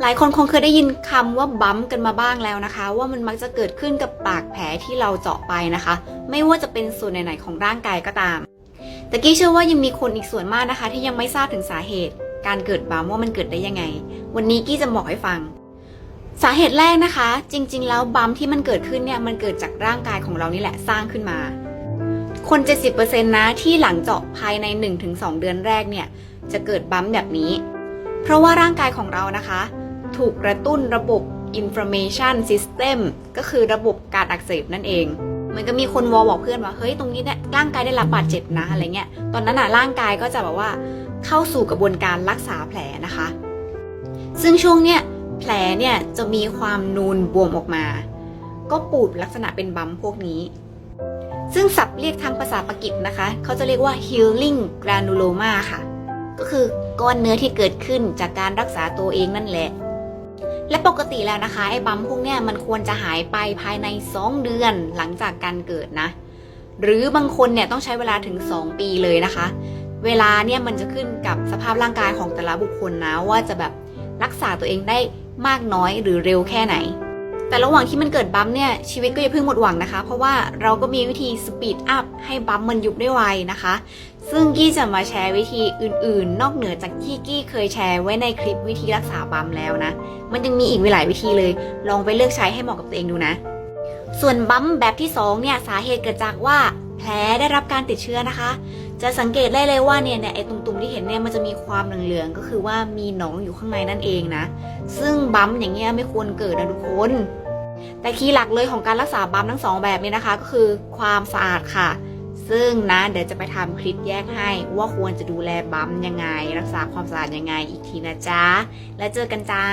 หลายคนคงเคยได้ยินคำว่าบัมกันมาบ้างแล้วนะคะ ว่ามันมักจะเกิดขึ้นกับปากแผลที่เราเจาะไปนะคะ ไม่ว่าจะเป็นส่วนไหนๆของร่างกายก็ตามแต่กี้เชื่อว่ายังมีคนอีกส่วนมากนะคะ ที่ยังไม่ทราบถึงสาเหตุ การเกิดบัมว่ามันเกิดได้ยังไง วันนี้กี้จะบอกให้ฟัง สาเหตุแรกนะคะ จริง ๆ แล้วบัมที่มันเกิดขึ้นเนี่ยมันเกิดจากร่างกายของเรานี่แหละสร้างขึ้นมา คน 70%นะที่หลังเจาะภายใน 1-2 เดือนแรกเนี่ยจะเกิดบัมแบบนี้ เพราะว่าร่างกายของเรานะคะ ถูกกระตุ้นระบบ information system ก็คือระบบการอักเสบนั่นเองเหมือนก็มีคนวอบอกเพื่อนว่าเฮ้ยตรงนี้เนี่ยร่างกายได้รับบาดเจ็บนะอะไรเงี้ยตอนนั้นน่ะร่างกายก็จะแบบว่าเข้าสู่กระบวนการรักษาแผลนะคะ ซึ่งช่วงเนี้ยแผลเนี่ยจะมีความนูนบวมออกมา ก็ปูดลักษณะเป็นบัมพวกนี้ ซึ่งศัพท์เรียกทางภาษาปากีสนะคะ เขาจะเรียกว่า healing granuloma ค่ะ ก็คือก้อนเนื้อที่เกิดขึ้นจากการรักษาตัวเองนั่นแหละ และปกติแล้วนะคะไอ้บัมพวกเนี้ยมันควรจะหายไปภายใน 2 เดือนหลังจากการเกิดนะ หรือบางคนเนี่ยต้องใช้เวลาถึง 2 ปีเลยนะคะ เวลาเนี่ยมันจะขึ้นกับสภาพร่างกายของแต่ละบุคคลนะว่าจะแบบรักษาตัวเองได้มากน้อยหรือเร็วแค่ไหน แต่ระหว่างที่มันเกิดบัมเนี่ยชีวิตก็อย่าเพิ่งหมดหวังนะคะ เพราะว่าเราก็มีวิธีสปีดอัพให้บัมมันยุบได้ไวนะคะ ซึ่งกี้จะมาแชร์วิธีอื่นๆ นอกเหนือจากที่กี้เคยแชร์ไว้ในคลิปวิธีรักษาบัมแล้วนะ มันยังมีอีกหลายวิธีเลย ลองไปเลือกใช้ให้เหมาะกับตัวเองดูนะ ส่วนบัมแบบที่สองเนี่ยสาเหตุเกิดจากว่าแผลได้รับการติดเชื้อนะคะ จะสังเกตได้เลยว่าเนี่ยเนี่ยไอ้ตุ่มๆที่เห็นเนี่ยมันจะมีความเหลืองๆก็คือว่ามีหนองอยู่ข้างในนั่นเองนะ ซึ่งบั๊มอย่างเงี้ยไม่ควรเกิดนะทุกคน แต่คีย์หลักเลยของการรักษาบั๊มทั้งสองแบบนี้นะคะ ก็คือความสะอาดค่ะ ซึ่งนะเดี๋ยวจะไปทำคลิปแยกให้ว่าควรจะดูแลบั๊มยังไง รักษาความสะอาดยังไงอีกทีนะจ๊ะแล้วเจอกันจ้า